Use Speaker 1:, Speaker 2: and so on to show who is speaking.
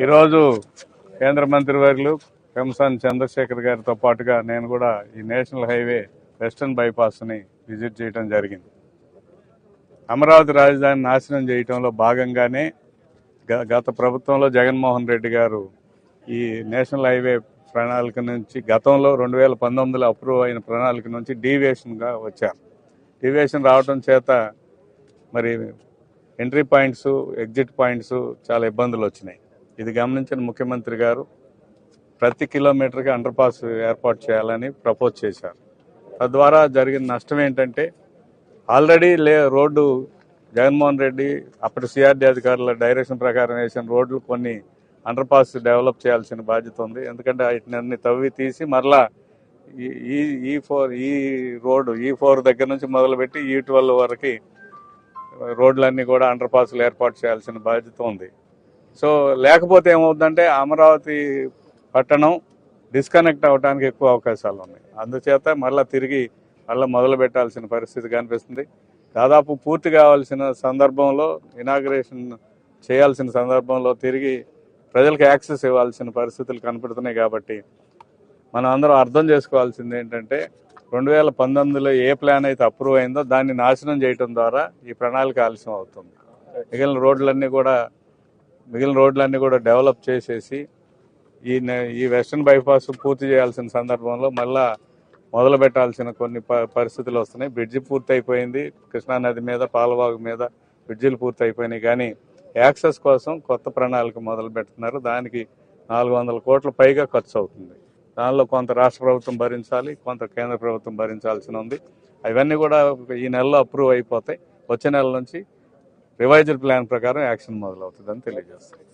Speaker 1: ఈరోజు కేంద్ర మంత్రివర్యులు పెంసాని చంద్రశేఖర్ గారితో పాటుగా నేను కూడా ఈ నేషనల్ హైవే వెస్టర్న్ బైపాస్ని విజిట్ చేయడం జరిగింది. అమరావతి రాజధాని నాశనం చేయటంలో భాగంగానే గ- గత ప్రభుత్వంలో జగన్మోహన్ రెడ్డి గారు ఈ నేషనల్ హైవే ప్రణాళిక నుంచి గతంలో రెండు వేల పంతొమ్మిదిలో అప్రూవ్ అయిన ప్రణాళిక నుంచి డీవియేషన్గా వచ్చారు. డీవియేషన్ రావడం చేత మరి ఎంట్రీ పాయింట్స్ ఎగ్జిట్ పాయింట్స్ చాలా ఇబ్బందులు వచ్చినాయి. ఇది గమనించిన ముఖ్యమంత్రి గారు ప్రతి కిలోమీటర్కి అండర్ పాస్ ఏర్పాటు చేయాలని ప్రపోజ్ చేశారు. తద్వారా జరిగిన నష్టం ఏంటంటే ఆల్రెడీ లే రోడ్డు జగన్మోహన్ రెడ్డి అప్పటి సిఆర్డీ అధికారుల డైరెక్షన్ ప్రకారం వేసిన రోడ్లు కొన్ని అండర్ పాస్ డెవలప్ చేయాల్సిన బాధ్యత ఉంది. ఎందుకంటే వాటిని అన్ని తవ్వి తీసి మరలా ఈ ఈ ఈ ఫోర్ ఈ రోడ్డు ఈ ఫోర్ దగ్గర నుంచి మొదలుపెట్టి ఈ ట్వెల్వ్ వరకు రోడ్లన్నీ కూడా అండర్ పాస్లు ఏర్పాటు చేయాల్సిన బాధ్యత ఉంది. సో లేకపోతే ఏమవుతుందంటే అమరావతి పట్టణం డిస్కనెక్ట్ అవడానికి ఎక్కువ అవకాశాలు ఉన్నాయి. అందుచేత మళ్ళీ తిరిగి మళ్ళీ మొదలు పెట్టాల్సిన పరిస్థితి కనిపిస్తుంది. దాదాపు పూర్తి కావాల్సిన సందర్భంలో ఇనాగ్రేషన్ చేయాల్సిన సందర్భంలో తిరిగి ప్రజలకు యాక్సెస్ ఇవ్వాల్సిన పరిస్థితులు కనపడుతున్నాయి కాబట్టి మనం అందరం అర్థం చేసుకోవాల్సింది ఏంటంటే రెండు వేల పంతొమ్మిదిలో ఏ ప్లాన్ అయితే అప్రూవ్ అయిందో దాన్ని నాశనం చేయటం ద్వారా ఈ ప్రణాళిక ఆలస్యం అవుతుంది. మిగిలిన రోడ్లన్నీ కూడా మిగిలిన రోడ్లన్నీ కూడా డెవలప్ చేసేసి ఈ ఈ వెస్టర్న్ బైపాస్ పూర్తి చేయాల్సిన సందర్భంలో మళ్ళా మొదలు పెట్టాల్సిన కొన్ని ప- పరిస్థితులు వస్తున్నాయి. బ్రిడ్జి పూర్తి అయిపోయింది కృష్ణానది మీద పాలవాగు మీద బ్రిడ్జిలు పూర్తి అయిపోయినాయి కానీ యాక్సెస్ కోసం కొత్త ప్రణాళిక మొదలు పెడుతున్నారు. దానికి నాలుగు వందల కోట్ల పైగా ఖర్చు అవుతుంది. దానిలో కొంత రాష్ట్ర ప్రభుత్వం భరించాలి కొంత కేంద్ర ప్రభుత్వం భరించాల్సి ఉంది. అవన్నీ కూడా ఈ నెలలో అప్రూవ్ అయిపోతాయి. వచ్చే నెల నుంచి రివైజ్డ్ ప్లాన్ ప్రకారం యాక్షన్ మొదలవుతుందని తెలియజేస్తుంది.